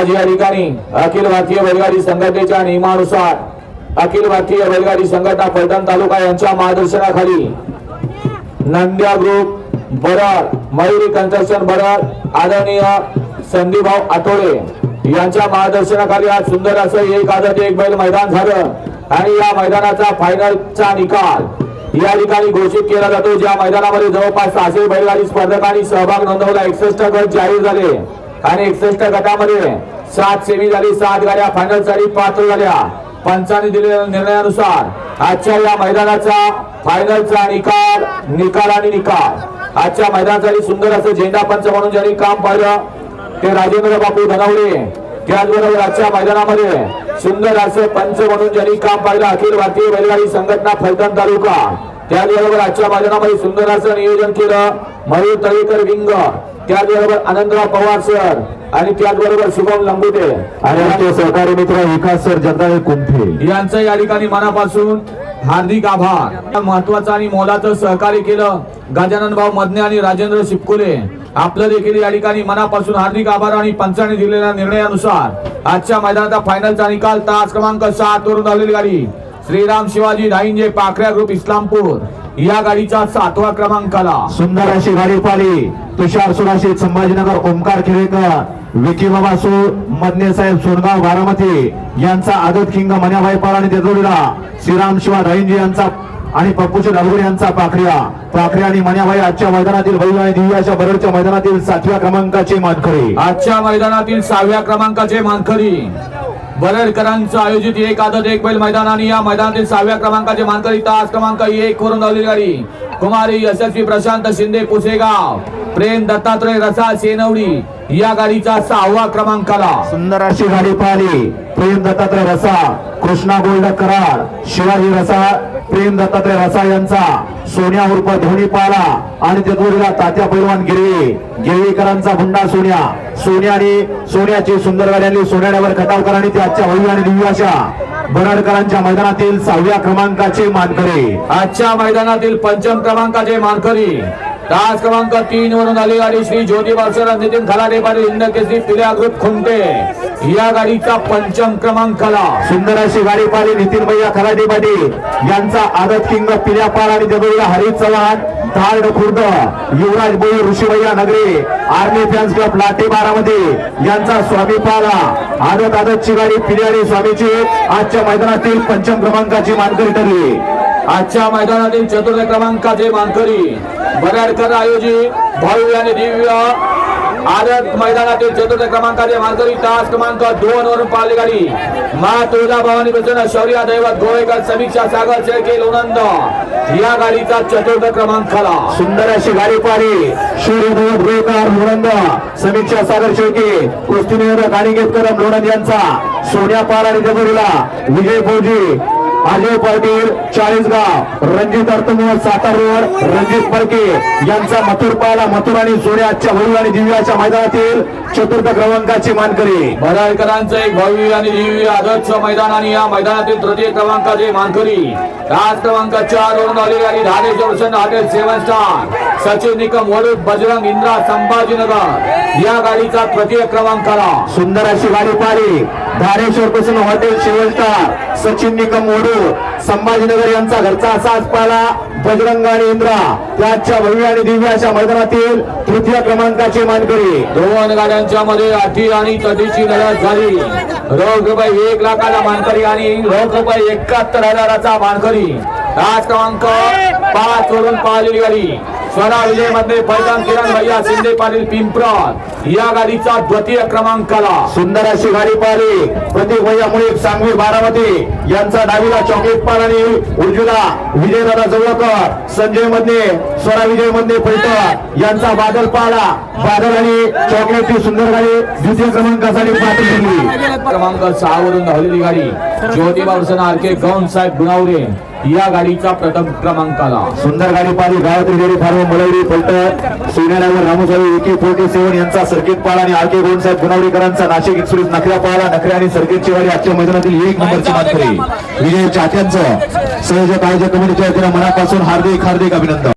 आज या ठिकाणी अखिल भारतीय बैलगाडी संघटनेच्या नियमानुसार अखिल भारतीय बैलगाडी संघटना फलटण तालुका यांच्या मार्गदर्शनाखाली नंद्या ग्रुप बराड मयुरी कन्स्ट्रक्शन बराड आदरणीय संदीपभाऊ आठोळे यांच्या मार्गदर्शनाखाली आज सुंदर असं एक आदर एक बैल मैदान झालं. आणि या मैदानाचा फायनलचा निकाल या ठिकाणी घोषित केला जातो. ज्या मैदानामध्ये जवळपास सहाशे बैलगाडी स्पर्धकांनी सहभाग नोंदवला एकसष्ट गट जाहीर झाले. आणि एकसष्ट गटामध्ये सात सेमी झाली सात गाड्या फायनलसाठी पात्र झाल्या. पंचाने दिलेल्या निर्णयानुसार आजच्या या मैदानाचा फायनलचा निकाल निकाल आणि निकाल. आजच्या मैदानासाठी सुंदर असं झेंडा पंच म्हणून ज्यांनी काम पाहिलं ते राजेंद्र बापू धनवडे. त्याचबरोबर आजच्या मैदानामध्ये सुंदर असे पंच म्हणून ज्यांनी काम पाहिलं अखिल भारतीय बैलगाडी संघटना फलटण तालुका. त्याचबरोबर आजच्या मैदानामध्ये सुंदर असं नियोजन केलं मयूर तळेकर विंग. त्याचबरोबर आनंदराव पवार सर आणि त्याचबरोबर शुभम लंबुटे आणि आमचे सहकारी मित्र विकास सर जगदाळे कुंठे. यांचं या ठिकाणी मनापासून हार्दिक आभार. महत्वाचं आणि मोलाचं सहकार्य केलं गजानन भाऊ मदने आणि राजेंद्र शिपकुले. आपलं देखील या ठिकाणी मनापासून हार्दिक आभार आणि पंचाने दिलेल्या निर्णयानुसार आजच्या मैदानाचा फायनलचा निकाल तास क्रमांक सात वरून धावलेली गाडी. श्रीराम शिवाजी धाईंजे पाखऱ्या ग्रुप इस्लामपूर. या गाडीचा सातवा क्रमांक आला सुंदर अशी गाडी पाली तुषार सुराशीत संभाजीनगर ओमकार खिरेकर विकी बाबा सो मदने साहेब सोनगाव बारामती यांचा आदत किंग मन्याभाई पाळ आणि देजोडीला श्रीराम शिवा राईंजी यांचा आणि पप्पूचे धाबुरे यांचा पाखऱ्या. पाखऱ्या आणि मन्याभाई आजच्या मैदानातील बैल आणि दिव्याच्या बरडच्या मैदानातील सातव्या क्रमांकाचे मानकरी. आजच्या मैदानातील सहाव्या क्रमांकाचे मानकरी. बरडकरांचं आयोजित एक आदत एक बैल मैदान आणि या मैदानातील सहाव्या क्रमांकाचे मानकरी तास क्रमांक एक वरून धावलेली गाडी. कुमारी यशस्वी प्रशांत शिंदे पुसेगाव. प्रेम दत्तात्रय रसा सेनवडी या गाडीचा सहावा क्रमांक आला सुंदर अशी गाडी पाहिली. प्रेम दत्तात्रय रसा कृष्णा गोल्ड कराड शिवाजी रसा प्रेम दत्तात्रय रसा यांचा. सोन्या उर्फ धोनी पाला आणि तेजोरीला तात्या पैलवान गिरवी. गिरवीकरांचा गुंडा सोन्या. सोन्याने सोन्याची सुंदर गाड्यांनी सोन्यावर खटावकरांनी ते आजच्या भव्य आणि दिव्य अशा बराडकरांच्या मैदानातील सहाव्या क्रमांकाचे मानकरी. आजच्या मैदानातील पंचम क्रमांकाचे मानकरी. तास क्रमांक तीन वरून आली गाडी श्री ज्योती बासर नितीन खलाडे पाटील हिंद केसरी पिल्या ग्रुप खुंटे. या गाडीचा पंचम क्रमांक आला सुंदर अशी गाडी पाहिली नितीन भैया खराटे पाटील. यांचा आदत किंग पिल्यापाल आणि जबरीला हरित चव्हाण थार्ड खुर्द युवराज बोई ऋषीभैया नगरे आर्मी फॅन्स क्लब लाटे यांचा स्वामी पाला. आदत आदतची गाडी पिल्या आणि स्वामीची. आजच्या मैदानातील पंचम क्रमांकाची मानकरी ठरली. आजच्या मैदानातील चतुर्थ क्रमांकाचे मानकरी बराडकर आयोजित भाऊ आणि दिव्य आदत मैदानातील चतुर्थ क्रमांकाचे मानकरी तास क्रमांक दोन वरून पाहिली गाडी. मा तुळजा भवानी प्रसन्न शौर्या दैवत गोवेकर समीक्षा सागर शेळके लोणंद. या गाडीचा चतुर्थ क्रमांकाला सुंदर अशी गाडी पाहिली सूर्यदेव गोयकर लोणंद समीक्षा सागर शेळके. कुस्ती कुस्तीमेर गाणीगेतकर लोणंद यांचा सोन्या पार आणि जबरीला विजय फौजी. अजय पाटील चाळीसगाव रणजित अर्थमोह सातार रोड रणजित फडके यांचा मथुर पाला मथुर आणि सोन्या आजच्या भरू आणि दिव्याच्या मैदानातील चतुर्थ क्रमांकाची मानकरी. बराडकरांचं एक भव्य आणि दिव्य आदतचं मैदान आणि या मैदानातील तृतीय क्रमांकाचे मानकरी. तास क्रमांक चार वरून आलेली आणि Dhareshwar Prasanna hotel seven star Sachin Nikam Vadud Bajrang Indra Sambhajinagar. या गाडीचा तृतीय क्रमांक आला सुंदर अशी गाडी पाहिली. धारेश्वर पासून हॉटेल शिवस्टार सचिन निकम ओढू संभाजीनगर यांचा घरचा असाच पाला बजरंग आणि इंद्रा त्याच्या भव्य आणि दिव्याच्या मैदानातील तृतीय क्रमांकाची मानकरी. दोन गाड्यांच्या मध्ये अटी आणि तटीची लढत झाली. रोख रुपये एक लाखाला मानकरी आणि रोख रुपये एकाहत्तर हजाराचा मानकरी. तास क्रमांक पाच वरून पाहिलेली गाडी. स्वरा विजयमध्ये पैठण किरण भैया शिंदे पाटील पिंपरत या गाडीचा द्वितीय क्रमांक आला. सुंदर अशी गाडी पाहिली. प्रतीक भैया मुळे सांगवी बारामती यांचा डावीला चॉकलेट पाल आणि उजवीला विजयदादा जवळकर. संजय मधने स्वरा विजय मधने पैठण यांचा बादल पाला बादल आणि चॉकलेटची सुंदर गाडी द्वितीय क्रमांकासाठी पात्र ठरली क्रमांक सहा वरून धावलेली गाडी. ज्योतिबा आर के गौन साहेब गुणावरे. या गाडीचा प्रथम क्रमांक आला सुंदर गाडी पाहिली गायत्री डेअरी फार्म मलवडी फलटण सोन्यानगर रामस्वामी एके फोर्टी सेवन यांचा सर्किट पाळा आणि आर के गोंड साहेब गुणावडीकरांचा नाशिक एक्सप्रेस नखऱ्या पाळा नखऱ्या आणि सर्किटची गाडी आजच्या मैदानातील एक नंबरची मानकरी विजय चात्यांचं सहज आयोजक कमिटीच्या वतीनं मनापासून हार्दिक हार्दिक अभिनंदन.